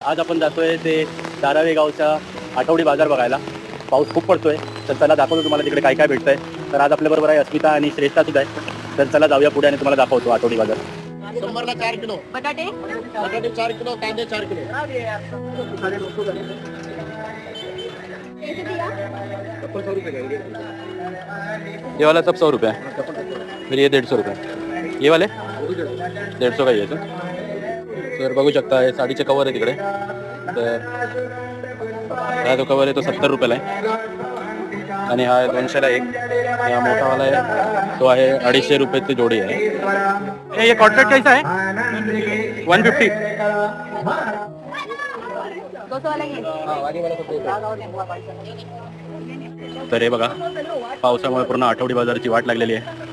आज आपण जातोय ते धारावे गावच्या आठवडी बाजार बघायला. पाऊस खूप पडतोय. तर चला दाखवतो तुम्हाला तिकडे काय काय भेटतंय. तर आज आपल्या बरोबर आहे अस्मिता आणि श्रेष्ठा सुद्धा आहे. तर चला जाऊया पुढे आणि तुम्हाला दाखवतो आठवडी बाजार. शंभरला चार किलो. बटाटे? बटाटे चार किलो कांदे चार किलो. ये वाला सब सौ रुपये. फिर ये डेढ़ सौ रुपये. ये वाले? दीड सौ का ये तो. तर बघू शकता हे साडीचे कवर आहे तिकडे. तर हा जो कवर आहे तो सत्तर रुपयाला आहे. आणि हा दोनशेला एक. हा मोठावाला आहे. तो आहे अडीचशे रुपयाची जोडी आहे. ये कॉटलेट कैसा है वन फिफ्टी तर हे बघा पावसामुळे पूर्ण आठवडी बाजाराची वाट लागलेली आहे.